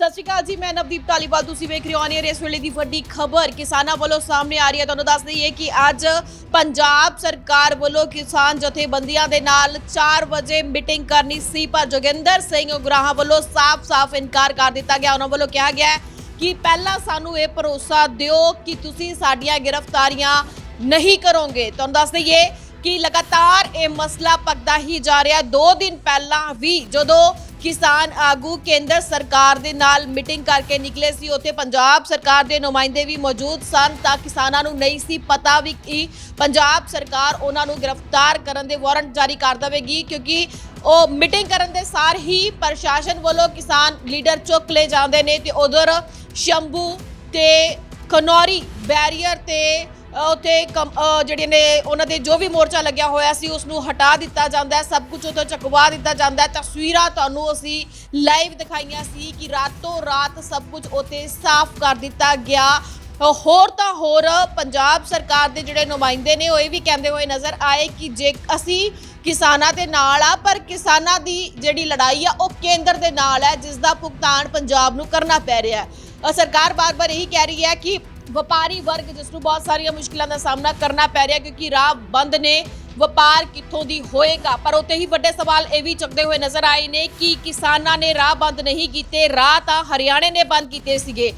ਸਤਿ ਸ਼੍ਰੀ ਅਕਾਲ ਜੀ, ਮੈਂ ਨਵਦੀਪ ਢਾਲੀਵਾਲ ਤੁਸੀਂ ਵੇਖ ਰਹੇ ਹੋ ਔਨ ਇਸ ਵੇਲੇ ਦੀ ਵੱਡੀ ਖਬਰ ਕਿਸਾਨਾਂ ਵੱਲੋਂ ਸਾਹਮਣੇ ਆ ਰਹੀ ਹੈ। ਤੁਹਾਨੂੰ ਦੱਸ ਦਈਏ ਕਿ ਅੱਜ ਪੰਜਾਬ ਸਰਕਾਰ ਵੱਲੋਂ ਕਿਸਾਨ ਜਥੇਬੰਦੀਆਂ ਦੇ ਨਾਲ 4 ਵਜੇ ਮੀਟਿੰਗ ਕਰਨੀ ਸੀ, ਪਰ ਜੋਗਿੰਦਰ ਸਿੰਘ ਉਗਰਾਹਾਂ ਵੱਲੋਂ ਸਾਫ਼-ਸਾਫ਼ ਇਨਕਾਰ ਕਰ ਦਿੱਤਾ ਗਿਆ। ਉਹਨਾਂ ਵੱਲੋਂ ਕਿਹਾ ਗਿਆ ਕਿ ਪਹਿਲਾਂ ਸਾਨੂੰ ਇਹ ਭਰੋਸਾ ਦਿਓ ਕਿ ਤੁਸੀਂ ਸਾਡੀਆਂ ਗ੍ਰਿਫਤਾਰੀਆਂ ਨਹੀਂ ਕਰੋਗੇ। ਤੁਹਾਨੂੰ ਦੱਸ ਦਈਏ ਕਿ ਲਗਾਤਾਰ ਇਹ ਮਸਲਾ ਪੱਕਦਾ ਹੀ ਜਾ ਰਿਹਾ। ਦੋ ਦਿਨ ਪਹਿਲਾਂ ਵੀ ਜਦੋਂ ਕਿਸਾਨ ਆਗੂ ਕੇਂਦਰ ਸਰਕਾਰ ਦੇ ਨਾਲ ਮੀਟਿੰਗ ਕਰਕੇ ਨਿਕਲੇ ਸੀ। ਉੱਥੇ ਪੰਜਾਬ ਸਰਕਾਰ ਦੇ ਨੁਮਾਇੰਦੇ ਵੀ ਮੌਜੂਦ ਸਨ ਤਾਂ ਕਿਸਾਨਾਂ ਨੂੰ ਨਹੀਂ ਸੀ ਪਤਾ ਵੀ ਕਿ ਪੰਜਾਬ ਸਰਕਾਰ ਉਹਨਾਂ ਨੂੰ ਗ੍ਰਿਫਤਾਰ ਕਰਨ ਦੇ ਵਾਰੰਟ ਜਾਰੀ ਕਰ ਦੇਵੇਗੀ ਕਿਉਂਕਿ ਉਹ ਮੀਟਿੰਗ ਕਰਨ ਦੇ ਸਾਰ ਹੀ ਪ੍ਰਸ਼ਾਸਨ ਵੱਲੋਂ ਕਿਸਾਨ ਲੀਡਰ ਚੁੱਕ ਲਏ ਜਾਂਦੇ ਨੇ ਤੇ ਉਧਰ ਸ਼ੰਭੂ ਤੇ ਖਨੌਰੀ ਬੈਰੀਅਰ ਤੇ ਉੱਥੇ ਕਮ- ਅ, ਜਿਹੜੇ ਨੇ ਉਹਨਾਂ ਦੇ ਜੋ ਵੀ ਮੋਰਚਾ ਲੱਗਿਆ ਹੋਇਆ ਸੀ ਉਸ ਨੂੰ ਹਟਾ ਦਿੱਤਾ ਜਾਂਦਾ ਹੈ ਸਭ ਕੁਝ ਉੱਥੋਂ ਚੁਕਵਾ ਦਿੱਤਾ ਜਾਂਦਾ ਹੈ। ਤਸਵੀਰਾਂ ਤੁਹਾਨੂੰ ਅਸੀਂ ਲਾਈਵ ਦਿਖਾਈਆਂ ਸੀ ਕਿ ਰਾਤੋਂ ਰਾਤ ਸਭ ਕੁਝ ਉੱਥੇ ਸਾਫ਼ ਕਰ ਦਿੱਤਾ ਗਿਆ। ਹੋਰ ਤਾਂ ਹੋਰ ਪੰਜਾਬ ਸਰਕਾਰ ਦੇ ਜਿਹੜੇ ਨੁਮਾਇੰਦੇ ਨੇ ਉਹ ਇਹ ਵੀ ਕਹਿੰਦੇ ਹੋਏ ਨਜ਼ਰ ਆਏ ਕਿ ਜੇ ਅਸੀਂ ਕਿਸਾਨਾਂ ਦੇ ਨਾਲ ਆ ਪਰ ਕਿਸਾਨਾਂ ਦੀ ਜਿਹੜੀ ਲੜਾਈ ਆ ਉਹ ਕੇਂਦਰ ਦੇ ਨਾਲ ਹੈ ਜਿਸ ਦਾ ਭੁਗਤਾਨ ਪੰਜਾਬ ਨੂੰ ਕਰਨਾ ਪੈ ਰਿਹਾ ਹੈ। ਅ, ਸਰਕਾਰ ਬਾਰ-ਬਾਰ ਇਹੀ ਕਹਿ ਰਹੀ ਹੈ ਕਿ ਵਪਾਰੀ ਵਰਗ, ਜਿਸ ਨੂੰ ਬਹੁਤ ਸਾਰੀਆਂ ਮੁਸ਼ਕਲਾਂ ਦਾ ਸਾਹਮਣਾ ਕਰਨਾ ਪੈ ਰਿਹਾ, ਕਿਉਂਕਿ ਰਾਹ ਬੰਦ ਨੇ, ਵਪਾਰ ਕਿੱਥੋਂ ਦੀ ਹੋਏਗਾ? ਪਰ ਉੱਤੇ ਹੀ ਵੱਡੇ ਸਵਾਲ ਇਹ ਵੀ ਚੁੱਕਦੇ ਹੋਏ ਨਜ਼ਰ ਆਏ ਨੇ ਕਿ ਕਿਸਾਨਾਂ ਨੇ ਰਾਹ ਬੰਦ ਨਹੀਂ ਕੀਤੇ, ਰਾਹ ਤਾਂ ਹਰਿਆਣੇ ਨੇ ਬੰਦ ਕੀਤੇ ਸੀਗੇ।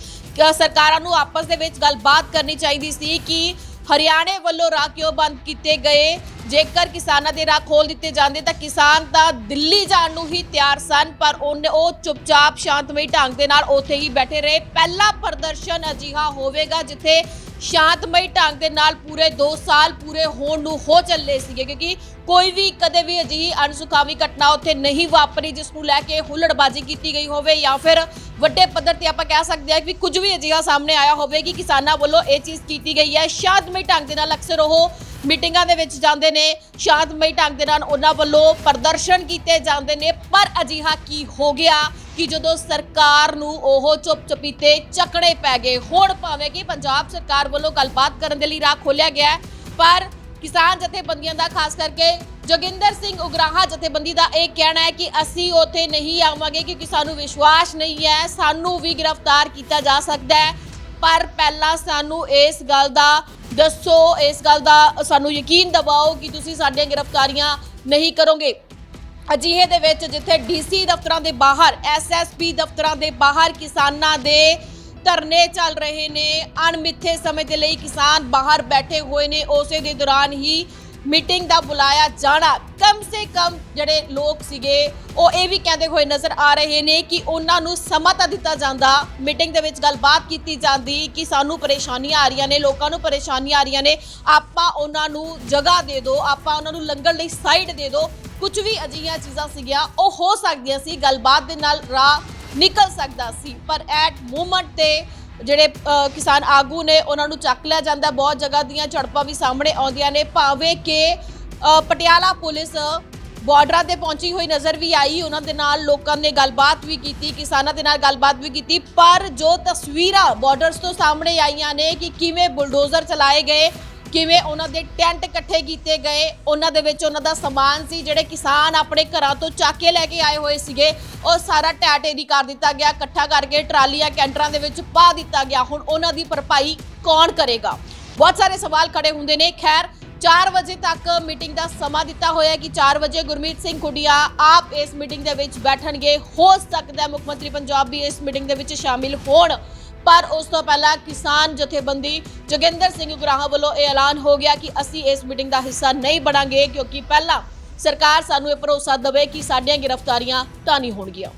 ਸਰਕਾਰਾਂ ਨੂੰ ਆਪਸ ਦੇ ਵਿੱਚ ਗੱਲਬਾਤ ਕਰਨੀ ਚਾਹੀਦੀ ਸੀ ਕਿ ਹਰਿਆਣੇ ਵੱਲੋਂ ਰਾਹ ਕਿਉਂ ਬੰਦ ਕੀਤੇ ਗਏ? ਜੇਕਰ ਕਿਸਾਨਾਂ ਦੇ ਰਾਹ ਖੋਲ ਦਿੱਤੇ ਜਾਂਦੇ ਤਾਂ ਕਿਸਾਨ ਤਾਂ ਦਿੱਲੀ ਜਾਣ ਨੂੰ ਹੀ ਤਿਆਰ ਸਨ, ਪਰ ਉਹਨੇ ਉਹ ਚੁੱਪਚਾਪ, ਸ਼ਾਂਤਮਈ ਢੰਗ ਦੇ ਨਾਲ ਉੱਥੇ ਹੀ ਬੈਠੇ ਰਹੇ। ਪਹਿਲਾ ਪ੍ਰਦਰਸ਼ਨ ਅਜਿਹਾ ਹੋਵੇਗਾ ਜਿੱਥੇ ਸ਼ਾਂਤਮਈ ਢੰਗ ਦੇ ਨਾਲ ਪੂਰੇ 2 ਸਾਲ ਪੂਰੇ ਹੋਣ ਨੂੰ ਹੋ ਚੱਲੇ ਸੀਗੇ, ਕਿਉਂਕਿ ਕੋਈ ਵੀ ਕਦੇ ਵੀ ਅਜਿਹੀ ਅਣਸੁਖਾਵੀ ਘਟਨਾ ਉੱਥੇ ਨਹੀਂ ਵਾਪਰੀ ਜਿਸ ਨੂੰ ਲੈ ਕੇ ਹੁੱਲੜਬਾਜ਼ੀ ਕੀਤੀ ਗਈ ਹੋਵੇ ਜਾਂ ਫਿਰ ਵੱਡੇ ਪੱਧਰ ਤੇ ਆਪਾਂ ਕਹਿ ਸਕਦੇ ਹਾਂ ਕਿ ਕੁਝ ਵੀ ਅਜਿਹਾ ਸਾਹਮਣੇ ਆਇਆ ਹੋਵੇ ਕਿ ਕਿਸਾਨਾਂ ਵੱਲੋਂ ਇਹ ਚੀਜ਼ ਕੀਤੀ ਗਈ ਹੈ। ਸ਼ਾਂਤਮਈ ਢੰਗ ਦੇ ਨਾਲ ਅਕਸਰ ਉਹ ਮੀਟਿੰਗਾਂ ਦੇ ਵਿੱਚ ਜਾਂਦੇ ਨੇ, ਸ਼ਾਂਤਮਈ ਢੰਗ ਦੇ ਨਾਲ ਉਹਨਾਂ ਵੱਲੋਂ ਪ੍ਰਦਰਸ਼ਨ ਕੀਤੇ ਜਾਂਦੇ ਨੇ। ਪਰ ਅਜਿਹਾ ਕੀ ਹੋ ਗਿਆ ਕਿ ਜਦੋਂ ਸਰਕਾਰ ਨੂੰ ਉਹ ਚੁੱਪ ਚਪੀਤੇ ਚੱਕਣੇ ਪੈ ਗਏ? ਹੁਣ ਭਾਵੇਂ ਕਿ ਪੰਜਾਬ ਸਰਕਾਰ ਵੱਲੋਂ ਗੱਲਬਾਤ ਕਰਨ ਦੇ ਲਈ ਰਾਹ ਖੋਲਿਆ ਗਿਆ ਪਰ ਕਿਸਾਨ ਜਥੇਬੰਦੀਆਂ ਦਾ, ਖਾਸ ਕਰਕੇ ਜੋਗਿੰਦਰ ਸਿੰਘ ਉਗਰਾਹਾ ਜਥੇਬੰਦੀ ਦਾ ਇਹ ਕਹਿਣਾ ਹੈ ਕਿ ਅਸੀਂ ਉੱਥੇ ਨਹੀਂ ਆਵਾਂਗੇ ਕਿਉਂਕਿ ਸਾਨੂੰ ਵਿਸ਼ਵਾਸ ਨਹੀਂ ਹੈ, ਸਾਨੂੰ ਵੀ ਗ੍ਰਿਫਤਾਰ ਕੀਤਾ ਜਾ ਸਕਦਾ ਹੈ। ਪਰ ਪਹਿਲਾਂ ਸਾਨੂੰ ਇਸ ਗੱਲ ਦਾ ਦੱਸੋ, ਇਸ ਗੱਲ ਦਾ ਸਾਨੂੰ ਯਕੀਨ ਦਿਵਾਓ ਕਿ ਤੁਸੀਂ ਸਾਡੀਆਂ ਗ੍ਰਿਫਤਾਰੀਆਂ ਨਹੀਂ ਕਰੋਗੇ। ਅਜਿਹੇ ਦੇ ਵਿੱਚ ਜਿੱਥੇ ਡੀਸੀ ਦਫ਼ਤਰਾਂ ਦੇ ਬਾਹਰ ਐਸਐਸਪੀ ਦਫ਼ਤਰਾਂ ਦੇ ਬਾਹਰ ਕਿਸਾਨਾਂ ਦੇ ਧਰਨੇ ਚੱਲ ਰਹੇ ਨੇ, ਅਣਮਿੱਥੇ ਸਮੇਂ ਦੇ ਲਈ ਕਿਸਾਨ ਬਾਹਰ ਬੈਠੇ ਹੋਏ ਨੇ, ਉਸੇ ਦੇ ਦੌਰਾਨ ਹੀ ਮੀਟਿੰਗ ਦਾ ਬੁਲਾਇਆ ਜਾਣਾ। ਕਮ ਸੇ ਕਮ ਜਿਹੜੇ ਲੋਕ ਸੀਗੇ, ਉਹ ਇਹ ਵੀ ਕਹਿੰਦੇ ਹੋਏ ਨਜ਼ਰ ਆ ਰਹੇ ਨੇ ਕਿ ਉਹਨਾਂ ਨੂੰ ਸਮਾਂ ਤਾਂ ਦਿੱਤਾ ਜਾਂਦਾ। ਮੀਟਿੰਗ ਦੇ ਵਿੱਚ ਗੱਲਬਾਤ ਕੀਤੀ ਜਾਂਦੀ ਕਿ ਸਾਨੂੰ ਪਰੇਸ਼ਾਨੀਆਂ ਆ ਰਹੀਆਂ ਨੇ, ਲੋਕਾਂ ਨੂੰ ਪਰੇਸ਼ਾਨੀਆਂ ਆ ਰਹੀਆਂ ਨੇ। ਆਪਾਂ ਉਹਨਾਂ ਨੂੰ ਜਗ੍ਹਾ ਦੇ ਦਿਓ, ਆਪਾਂ ਉਹਨਾਂ ਨੂੰ ਲੰਗਰ ਲਈ ਸਾਈਡ ਦੇ ਦਿਓ। ਕੁਝ ਵੀ ਅਜਿਹੀਆਂ ਚੀਜ਼ਾਂ ਸੀਗੀਆਂ, ਉਹ ਹੋ ਸਕਦੀਆਂ ਸੀ, ਗੱਲਬਾਤ ਦੇ ਨਾਲ ਰਾਹ ਨਿਕਲ ਸਕਦਾ ਸੀ। ਪਰ ਐਟ ਮੂਮੈਂਟ ਤੇ ਜਿਹੜੇ ਕਿਸਾਨ ਆਗੂ ਨੇ ਉਹਨਾਂ ਨੂੰ ਚੱਕ ਲਿਆ ਜਾਂਦਾ। ਬਹੁਤ ਜਗ੍ਹਾ ਦੀਆਂ ਝੜਪਾਂ ਵੀ ਸਾਹਮਣੇ ਆਉਂਦੀਆਂ ਨੇ। ਭਾਵੇਂ ਕਿ ਪਟਿਆਲਾ ਪੁਲਿਸ ਬਾਰਡਰਾਂ ਤੇ ਪਹੁੰਚੀ ਹੋਈ ਨਜ਼ਰ ਵੀ ਆਈ। ਉਹਨਾਂ ਦੇ ਨਾਲ ਲੋਕਾਂ ਨੇ ਗੱਲਬਾਤ ਵੀ ਕੀਤੀ, ਕਿਸਾਨਾਂ ਦੇ ਨਾਲ ਗੱਲਬਾਤ ਵੀ ਕੀਤੀ। ਪਰ ਜੋ ਤਸਵੀਰਾਂ ਬਾਰਡਰਸ ਤੋਂ ਸਾਹਮਣੇ ਆਈਆਂ ਨੇ ਕਿ ਕਿਵੇਂ ਬੁਲਡੋਜ਼ਰ ਚਲਾਏ ਗਏ ਕਿਵੇਂ ਉਹਨਾਂ ਦੇ ਟੈਂਟ ਇਕੱਠੇ ਕੀਤੇ ਗਏ, ਉਹਨਾਂ ਦੇ ਵਿੱਚ ਉਹਨਾਂ ਦਾ ਸਮਾਨ ਸੀ, ਜਿਹੜੇ ਕਿਸਾਨ ਆਪਣੇ ਘਰਾਂ ਤੋਂ ਚੱਕ ਕੇ ਲੈ ਕੇ ਆਏ ਹੋਏ ਸੀਗੇ, ਉਹ ਸਾਰਾ ਢਹਿ ਢੇਰੀ ਕਰ ਦਿੱਤਾ ਗਿਆ, ਇਕੱਠਾ ਕਰਕੇ ਟਰਾਲੀਆਂ ਕੈਂਟਰਾਂ ਦੇ ਵਿੱਚ ਪਾ ਦਿੱਤਾ ਗਿਆ। ਹੁਣ ਉਹਨਾਂ ਦੀ ਭਰਪਾਈ ਕੌਣ ਕਰੇਗਾ? ਬਹੁਤ ਸਾਰੇ ਸਵਾਲ ਖੜੇ ਹੁੰਦੇ ਨੇ। ਖੈਰ 4 ਵਜੇ ਤੱਕ ਮੀਟਿੰਗ ਦਾ ਸਮਾਂ ਦਿੱਤਾ ਹੋਇਆ ਕਿ 4 ਵਜੇ ਗੁਰਮੀਤ ਸਿੰਘ ਖੁੱਡੀਆਂ ਆਪ ਇਸ ਮੀਟਿੰਗ ਦੇ ਵਿੱਚ ਬੈਠਣਗੇ। ਹੋ ਸਕਦਾ ਮੁੱਖ ਮੰਤਰੀ ਪੰਜਾਬ ਵੀ ਇਸ ਮੀਟਿੰਗ ਦੇ ਵਿੱਚ ਸ਼ਾਮਿਲ ਹੋਣ। ਪਰ ਉਸ ਤੋਂ ਪਹਿਲਾਂ ਕਿਸਾਨ ਜਥੇਬੰਦੀ ਜੋਗਿੰਦਰ ਸਿੰਘ ਉਗਰਾਹਾਂ ਵੱਲੋਂ ਇਹ ਐਲਾਨ ਹੋ ਗਿਆ ਕਿ ਅਸੀਂ ਇਸ ਮੀਟਿੰਗ ਦਾ ਹਿੱਸਾ ਨਹੀਂ ਬਣਾਂਗੇ ਕਿਉਂਕਿ ਪਹਿਲਾਂ ਸਰਕਾਰ ਸਾਨੂੰ ਇਹ ਭਰੋਸਾ ਦੇਵੇ ਕਿ ਸਾਡੀਆਂ ਗ੍ਰਿਫਤਾਰੀਆਂ ਤਾਂ ਨਹੀਂ ਹੋਣਗੀਆਂ।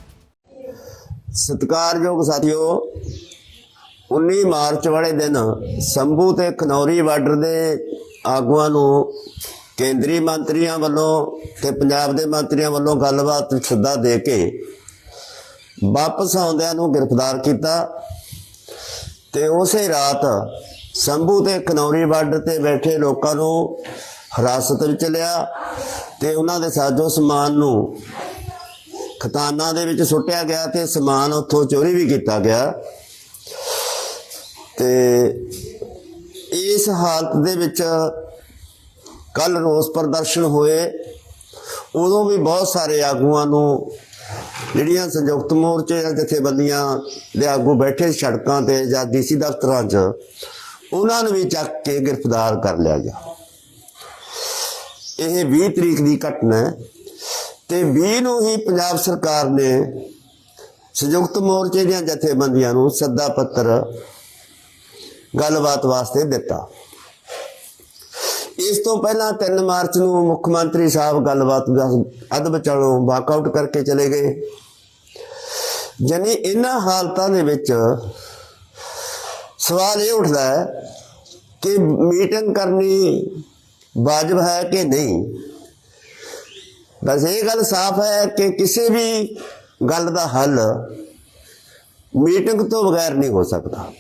ਸਤਿਕਾਰਯੋਗ ਸਾਥੀਓ 19 ਮਾਰਚ ਵਾਲੇ ਦਿਨ ਸੰਭੂ ਤੇ ਖਨੌਰੀ ਬਾਰਡਰ ਦੇ ਆਗੂਆਂ ਨੂੰ ਕੇਂਦਰੀ ਮੰਤਰੀਆਂ ਵੱਲੋਂ ਤੇ ਪੰਜਾਬ ਦੇ ਮੰਤਰੀਆਂ ਵੱਲੋਂ ਗੱਲਬਾਤ ਸੱਦਾ ਦੇ ਕੇ ਵਾਪਸ ਆਉਂਦਿਆਂ ਨੂੰ ਗ੍ਰਿਫਤਾਰ ਕੀਤਾ। ਤੇ ਉਸੇ ਰਾਤ ਸੰਭੂ ਤੇ ਕਨੌਰੀ ਬਾਰਡਰ ਤੇ ਬੈਠੇ ਲੋਕਾਂ ਨੂੰ ਹਿਰਾਸਤ ਵਿੱਚ ਲਿਆ ਤੇ ਉਹਨਾਂ ਦੇ ਸਾਜੋ ਸਮਾਨ ਨੂੰ ਖਤਾਨਾਂ ਦੇ ਵਿੱਚ ਸੁੱਟਿਆ ਗਿਆ ਤੇ ਸਮਾਨ ਉੱਥੋਂ ਚੋਰੀ ਵੀ ਕੀਤਾ ਗਿਆ। ਤੇ ਇਸ ਹਾਲਤ ਦੇ ਵਿੱਚ ਕੱਲ ਰੋਸ ਪ੍ਰਦਰਸ਼ਨ ਹੋਏ। ਉਦੋਂ ਵੀ ਬਹੁਤ ਸਾਰੇ ਆਗੂਆਂ ਨੂੰ ਜਿਹੜੀਆਂ ਸੰਯੁਕਤ ਮੋਰਚੇ ਜਾਂ ਜਥੇਬੰਦੀਆਂ ਦੇ ਆਗੂ ਬੈਠੇ ਸੜਕਾਂ ਤੇ ਜਾਂ ਡੀਸੀ ਦਫ਼ਤਰਾਂ 'ਚ, ਉਹਨਾਂ ਨੂੰ ਵੀ ਚੱਕ ਕੇ ਗ੍ਰਿਫਤਾਰ ਕਰ ਲਿਆ ਗਿਆ। ਇਹ 20 ਤਰੀਕ ਦੀ ਘਟਨਾ ਹੈ ਤੇ 20 ਨੂੰ ਹੀ ਪੰਜਾਬ ਸਰਕਾਰ ਨੇ ਸੰਯੁਕਤ ਮੋਰਚੇ ਦੀਆਂ ਜਥੇਬੰਦੀਆਂ ਨੂੰ ਸੱਦਾ ਪੱਤਰ ਗੱਲਬਾਤ ਵਾਸਤੇ ਦਿੱਤਾ। ਇਸ ਤੋਂ ਪਹਿਲਾਂ 3 ਮਾਰਚ ਨੂੰ ਮੁੱਖ ਮੰਤਰੀ ਸਾਹਿਬ ਗੱਲਬਾਤ ਅੱਧ ਵਿਚਾਲੋਂ ਵਾਕਆਊਟ ਕਰਕੇ ਚਲੇ ਗਏ। ਜਾਨੀ ਇਹਨਾਂ ਹਾਲਤਾਂ ਦੇ ਵਿੱਚ ਸਵਾਲ ਇਹ ਉੱਠਦਾ ਹੈ ਕਿ ਮੀਟਿੰਗ ਕਰਨੀ ਵਾਜਬ ਹੈ ਕਿ ਨਹੀਂ? ਬਸ ਇਹ ਗੱਲ ਸਾਫ਼ ਹੈ ਕਿ ਕਿਸੇ ਵੀ ਗੱਲ ਦਾ ਹੱਲ ਮੀਟਿੰਗ ਤੋਂ ਬਗੈਰ ਨਹੀਂ ਹੋ ਸਕਦਾ।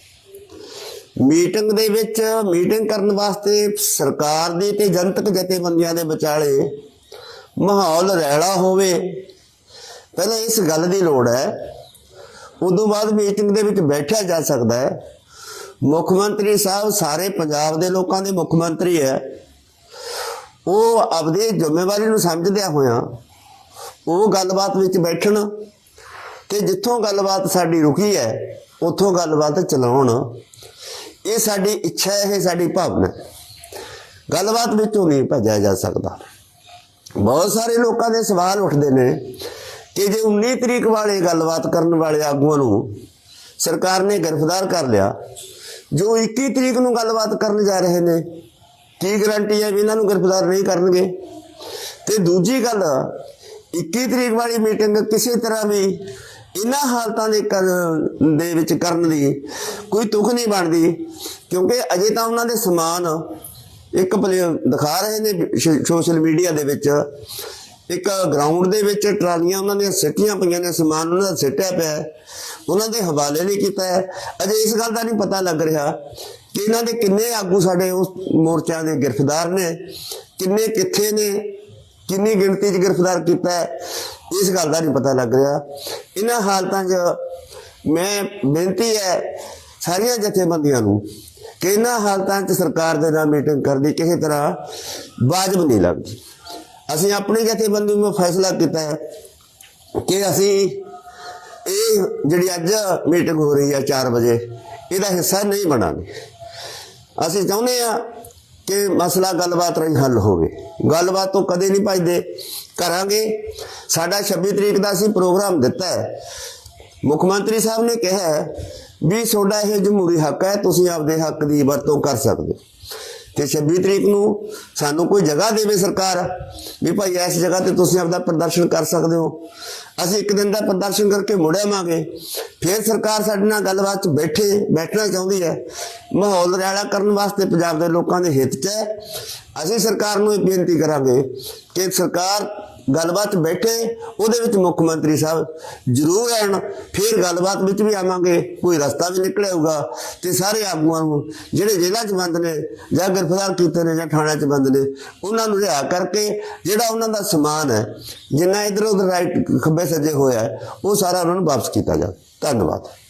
ਮੀਟਿੰਗ ਦੇ ਵਿੱਚ ਮੀਟਿੰਗ ਕਰਨ ਵਾਸਤੇ ਸਰਕਾਰ ਦੀ ਤੇ ਜਨਤਕ ਜਥੇਬੰਦੀਆਂ ਦੇ ਵਿਚਾਲੇ ਮਾਹੌਲ ਰਹਿਲਾ ਹੋਵੇ, ਪਹਿਲਾਂ ਇਸ ਗੱਲ ਦੀ ਲੋੜ ਹੈ। ਉਦੋਂ ਬਾਅਦ ਮੀਟਿੰਗ ਦੇ ਵਿੱਚ ਬੈਠਿਆ ਜਾ ਸਕਦਾ ਹੈ। ਮੁੱਖ ਮੰਤਰੀ ਸਾਹਿਬ ਸਾਰੇ ਪੰਜਾਬ ਦੇ ਲੋਕਾਂ ਦੇ ਮੁੱਖ ਮੰਤਰੀ ਹੈ। ਉਹ ਆਪਣੀ ਜ਼ਿੰਮੇਵਾਰੀ ਨੂੰ ਸਮਝਦਿਆਂ ਹੋਇਆਂ ਉਹ ਗੱਲਬਾਤ ਵਿੱਚ ਬੈਠਣ ਤੇ ਜਿੱਥੋਂ ਗੱਲਬਾਤ ਸਾਡੀ ਰੁਕੀ ਹੈ, ਉੱਥੋਂ ਗੱਲਬਾਤ ਚਲਾਉਣ। ਇਹ ਸਾਡੀ ਇੱਛਾ ਹੈ, ਇਹ ਸਾਡੀ ਭਾਵਨਾ ਹੈ। ਗੱਲਬਾਤ ਵਿੱਚੋਂ ਨਹੀਂ ਭੱਜਿਆ ਜਾ ਸਕਦਾ। ਬਹੁਤ ਸਾਰੇ ਲੋਕਾਂ ਦੇ ਸਵਾਲ ਉੱਠਦੇ ਨੇ ਕਿ ਜੇ 19 ਤਰੀਕ ਵਾਲੇ ਗੱਲਬਾਤ ਕਰਨ ਵਾਲੇ ਆਗੂਆਂ ਨੂੰ ਸਰਕਾਰ ਨੇ ਗ੍ਰਿਫਤਾਰ ਕਰ ਲਿਆ, ਜੋ 21 ਤਰੀਕ ਨੂੰ ਗੱਲਬਾਤ ਕਰਨ ਜਾ ਰਹੇ ਨੇ, ਕੀ ਗਰੰਟੀ ਹੈ ਵੀ ਇਹਨਾਂ ਨੂੰ ਗ੍ਰਿਫਤਾਰ ਨਹੀਂ ਕਰਨਗੇ? ਤੇ ਦੂਜੀ ਗੱਲ 21 ਤਰੀਕ ਵਾਲੀ ਮੀਟਿੰਗ ਕਿਸੇ ਤਰ੍ਹਾਂ ਵੀ ਇਹਨਾਂ ਹਾਲਤਾਂ ਦੇ ਕਰ- ਦੇ ਵਿੱਚ ਕਰਨ ਦੀ ਕੋਈ ਤੁਖ ਨਹੀਂ ਬਣਦੀ, ਕਿਉਂਕਿ ਅਜੇ ਤਾਂ ਉਹਨਾਂ ਦੇ ਸਮਾਨ ਇੱਕ ਪਲੇ ਦਿਖਾ ਰਹੇ ਨੇ ਸੋਸ਼ਲ ਮੀਡੀਆ ਦੇ ਵਿੱਚ। ਇੱਕ ਗਰਾਊਂਡ ਦੇ ਵਿੱਚ ਟਰਾਲੀਆਂ ਉਹਨਾਂ ਦੀਆਂ ਸਿੱਟੀਆਂ ਪਈਆਂ ਨੇ, ਸਮਾਨ ਉਹਨਾਂ ਦਾ ਸਿੱਟਿਆ ਪਿਆ ਉਹਨਾਂ ਦੇ ਹਵਾਲੇ ਨਹੀਂ ਕੀਤਾ ਹੈ। ਅਜੇ ਇਸ ਗੱਲ ਦਾ ਨਹੀਂ ਪਤਾ ਲੱਗ ਰਿਹਾ ਕਿ ਇਹਨਾਂ ਦੇ ਕਿੰਨੇ ਆਗੂ ਸਾਡੇ ਉਸ ਮੋਰਚਾ ਦੇ ਗ੍ਰਿਫਤਾਰ ਨੇ, ਕਿੰਨੇ ਕਿੱਥੇ ਨੇ, ਕਿੰਨੀ ਗਿਣਤੀ 'ਚ ਗ੍ਰਿਫਤਾਰ ਕੀਤਾ ਹੈ। ਇਸ ਗੱਲ ਦਾ ਨਹੀਂ ਪਤਾ ਲੱਗ ਰਿਹਾ। ਇਹਨਾਂ ਹਾਲਤਾਂ 'ਚ ਮੈਂ ਬੇਨਤੀ ਹੈ ਸਾਰੀਆਂ ਜਥੇਬੰਦੀਆਂ ਨੂੰ ਕਿ ਇਹਨਾਂ ਹਾਲਤਾਂ 'ਚ ਸਰਕਾਰ ਦੇ ਨਾਲ ਮੀਟਿੰਗ ਕਰਦੀ ਕਿਸੇ ਤਰ੍ਹਾਂ ਵਾਜਬ ਨਹੀਂ ਲੱਗਦੀ। ਅਸੀਂ ਆਪਣੀ ਜਥੇਬੰਦੀ ਨੂੰ ਫੈਸਲਾ ਕੀਤਾ ਹੈ ਕਿ ਅਸੀਂ ਇਹ ਜਿਹੜੀ ਅੱਜ ਮੀਟਿੰਗ ਹੋ ਰਹੀ ਹੈ 4 ਵਜੇ, ਇਹਦਾ ਹਿੱਸਾ ਨਹੀਂ ਬਣਾਂਗੇ। ਅਸੀਂ ਚਾਹੁੰਦੇ ਆ ਕਿ ਮਸਲਾ ਗੱਲਬਾਤ ਰਾਹੀਂ ਹੱਲ ਹੋਵੇ ਗੱਲਬਾਤ ਤੋਂ ਕਦੇ ਨਹੀਂ ਭਜਦੇ। ਕਰਾਂਗੇ। ਸਾਡਾ 26 ਤਰੀਕ ਦਾ ਅਸੀਂ ਪ੍ਰੋਗਰਾਮ ਦਿੱਤਾ ਹੈ। ਮੁੱਖ ਮੰਤਰੀ ਸਾਹਿਬ ਨੇ ਕਿਹਾ ਵੀ ਤੁਹਾਡਾ ਇਹ ਜਮਹੂਰੀ ਹੱਕ ਹੈ, ਤੁਸੀਂ ਆਪਦੇ ਹੱਕ ਦੀ ਵਰਤੋਂ ਕਰ ਸਕਦੇ ਹੋ। ਤੇ 26 ਤਰੀਕ ਨੂੰ ਸਾਨੂੰ ਕੋਈ ਜਗ੍ਹਾ ਦੇਵੇ ਸਰਕਾਰ ਵੀ ਭਾਈ ਇਸ ਜਗ੍ਹਾ ਤੇ ਤੁਸੀਂ ਆਪਦਾ ਪ੍ਰਦਰਸ਼ਨ ਕਰ ਸਕਦੇ ਹੋ। ਅਸੀਂ ਇੱਕ ਦਿਨ ਦਾ ਪ੍ਰਦਰਸ਼ਨ ਕਰਕੇ ਮੁੜ ਆਵਾਂਗੇ। ਫਿਰ ਸਰਕਾਰ ਸਾਡੇ ਨਾਲ ਗੱਲਬਾਤ 'ਚ ਬੈਠੇ, ਬੈਠਣਾ ਚਾਹੁੰਦੀ ਹੈ। ਮਾਹੌਲ ਰਿਆਲਾ ਕਰਨ ਵਾਸਤੇ ਪੰਜਾਬ ਦੇ ਲੋਕਾਂ ਦੇ ਹਿੱਤ 'ਚ ਹੈ। ਅਸੀਂ ਸਰਕਾਰ ਨੂੰ ਇਹ ਬੇਨਤੀ ਕਰਾਂਗੇ ਕਿ ਸਰਕਾਰ ਗੱਲਬਾਤ 'ਚ ਬੈਠੇ, ਉਹਦੇ ਵਿੱਚ ਮੁੱਖ ਮੰਤਰੀ ਸਾਹਿਬ ਜ਼ਰੂਰ ਆਣ ਫਿਰ ਗੱਲਬਾਤ ਵਿੱਚ ਵੀ ਆਵਾਂਗੇ, ਕੋਈ ਰਸਤਾ ਵੀ ਨਿਕਲੇਗਾ ਤੇ ਸਾਰੇ ਆਗੂਆਂ ਨੂੰ, ਜਿਹੜੇ ਜੇਲ੍ਹਾਂ 'ਚ ਬੰਦ ਨੇ, ਜਾਂ ਗ੍ਰਿਫਤਾਰ ਕੀਤੇ ਨੇ, ਜਾਂ ਥਾਣਿਆਂ 'ਚ ਬੰਦ ਨੇ, ਉਹਨਾਂ ਨੂੰ ਰਿਹਾ ਕਰਕੇ, ਜਿਹੜਾ ਉਹਨਾਂ ਦਾ ਸਮਾਨ ਹੈ, ਜਿੰਨਾ ਇਧਰ ਉਧਰ ਰਾਈਟ ਖੱਬੇ ਸੱਜੇ ਹੋਇਆ ਉਹ ਸਾਰਾ ਉਹਨਾਂ ਨੂੰ ਵਾਪਸ ਕੀਤਾ ਜਾਵੇ। ਧੰਨਵਾਦ।